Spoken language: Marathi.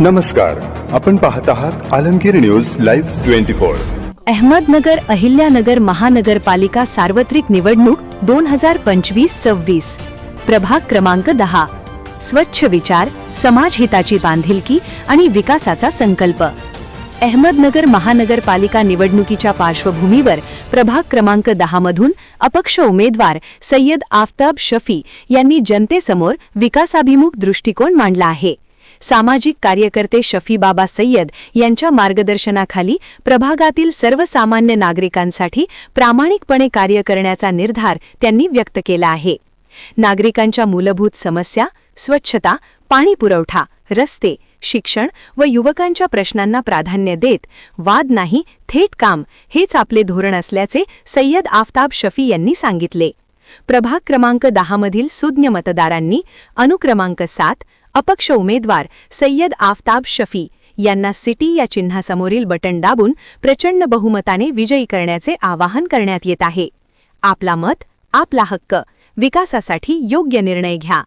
नमस्कार. आपण पाहत आहात Alamgir news live twenty four. Ahmednagar Ahilyanagar महानगरपालिका सार्वत्रिक निवडणूक दोन हजार पंचवीस सव्वीस. प्रभाग क्रमांक दहा. स्वच्छ विचार समाजहिताची बांधिलकी आणि विकासाचा संकल्प. अहमदनगर महानगरपालिका निवडणुकीच्या पार्श्वभूमीवर प्रभाग क्रमांक दहा मधून अपक्ष उमेदवार सय्यद आफताब शफी यांनी जनतेसमोर विकासाभिमुख दृष्टिकोन मांडला आहे. सामाजिक कार्यकर्ते शफी बाबा सय्यद यांच्या मार्गदर्शनाखाली प्रभागातील सर्वसामान्य नागरिकांसाठी प्रामाणिकपणे कार्य करण्याचा निर्धार त्यांनी व्यक्त केला आहे. नागरिकांच्या मूलभूत समस्या स्वच्छता पाणी पुरवठा रस्ते शिक्षण व युवकांच्या प्रश्नांना प्राधान्य देत वाद नाही थेट काम हेच आपले धोरण असल्याचे सय्यद आफताब शफी यांनी सांगितले. प्रभाग क्रमांक दहामधील सुज्ञ मतदारांनी अनुक्रमांक सात अपक्ष उमेदवार सय्यद आफताब शफी यांना सिटी या चिन्हासमोरील बटण दाबून प्रचंड बहुमताने विजयी करण्याचे आवाहन करण्यात येत आहे. आपला मत आपला हक्क. विकासासाठी योग्य निर्णय घ्या.